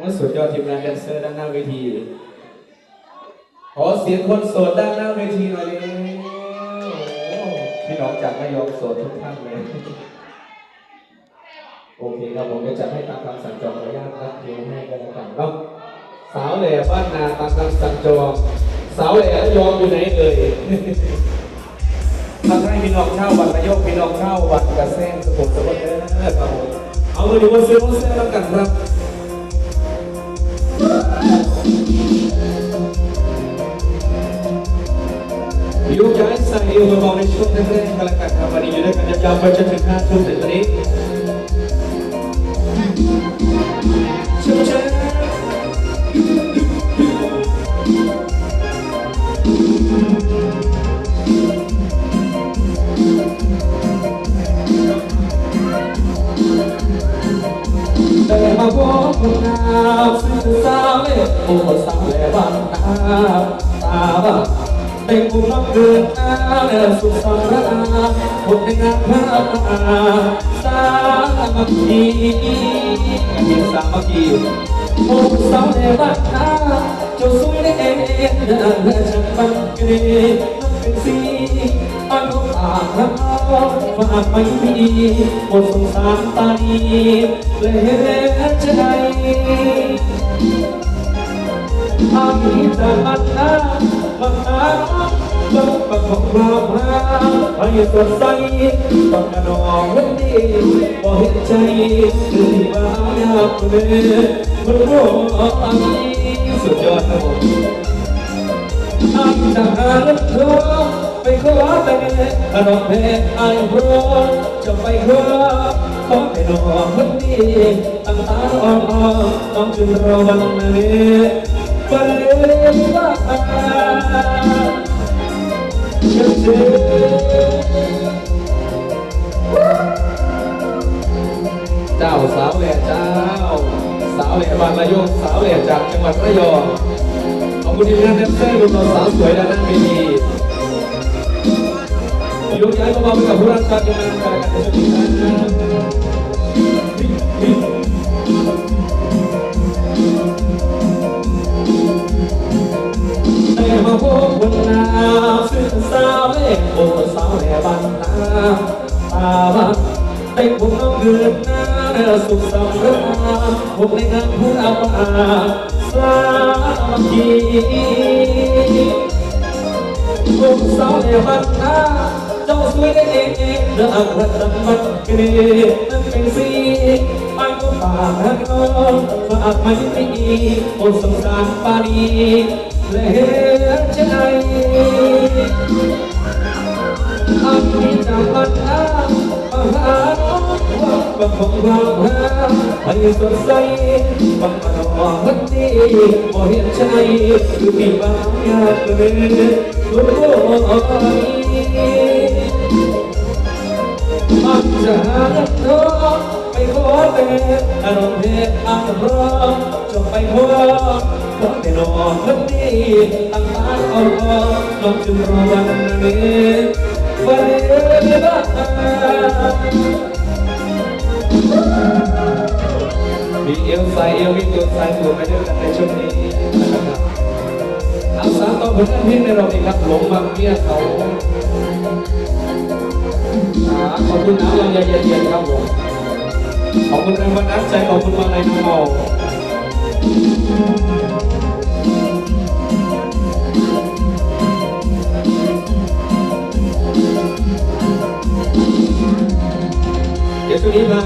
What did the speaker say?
ว่าสุดยอดทีมงานแดนเซอร์ด้านหน้าเวที ขอเสียงคนโสดด้านหน้าเวทีหน่อยเลยพี่น้องจากระยองโสดทุกท่านเลย โอเคครับผมจะจัดให้ตามคำสั่งจองขออนุญาตรับเพลงให้กันแล้วกันเนาะสาวแหล่บ้านนาตามคำสั่งจองสาวแหล่ระยองอยู่ไหนเอ่ยทำให้พี่น้องเช่าวันระยกพี่น้องเช่าวันกระแซงสมุทรสาครเด้อครับผมเอาเลยดีกว่าซื้อรถเส้นแล้วกันครับ อยู่ใจใส่อยู่เบาๆในช่วงแรกๆกันละกันครับวันนี้อยู่ด้วยกันยาวๆไปจนถึงห้าทุ่มถึงตอนนี้เชื่อเชื่อแต่มาพบคุณงาม สื่อสาวเล่โอ้สาวแหล่บ้านนาตาบ้าเป็นบุญน้องเดือนอาเดือนสุขสันต์ราคนในงานพระอาสามัคคีเพียงสามัคคีโอ้สาวในบ้านนาเจ้าสวยได้เองและฉันบังเกิดองเป็นสีอันของอาเราฝากไม่มีบทสงสารตานีและใจอามีแต่มันนา ให้สดใสบังกระนองวันนี้บ่เห็นใจหรือที่บ้ายากเลยมันร้อนสุดยอดนะผมอาจะหาเงินทองไปขอแต่รองเพลงไอ้พร้อมจะไปขอขอให้น้องวันนี้ตั้งตาอ่อนน้องจึงรอวันนี้ เจ้าสาวแหล่เจ้า สาวแหล่บางระยองสาวแหล่จากจังหวัดระยองขอบคุณทีมงานแดนเซอร์ดูตอนสาวสวยด้านหน้าเวทียกย้ายเบาๆไปกับผู้รักษาการงานการกันในช่วงนี้ มาพบวันนาซึ่งสาวเล่โอสาวแหล่บ้านนาตาบ้านเป็นผมน้องเดือนหน้าสุขสันต์ราญผมในงานผู้อาสามัคคีโอ้สาวแหล่บ้านนาเจ้าสวยได้เองเนื้ออักระดับมันเกลียดนั่นเป็นสีอันก็ฝากให้น้องฝากไม่มีโอ้สงสารปานีและใจอามีจากบ้านนามาหาน้องว่าบังของเราให้สดใสบังมาหนอวันนี้บ่เห็นใจคือมีบางอย่างเลยโอ้ยมักจะหาเงินทองไปขอเป็นอารมณ์เพชรอันร้อนจะไปขอ ขอแต่นอนวันนี้ตั้งตาเอ่อนน้องจึงรอวันนี้วันนี้บ้ามีเอวใสเอววิ่งตัวใส่ตัวไปด้วยกันในช่วงนี้นะครับเอาสามต่อผลงานเพลงในเราอีครับหลงบางเมียเขาอ่าขอบคุณน้ำลำไยเย็นๆครับผมขอบคุณแรงบันดาลใจขอบคุณมาลัยน้ำเมา ช่วงนี้มา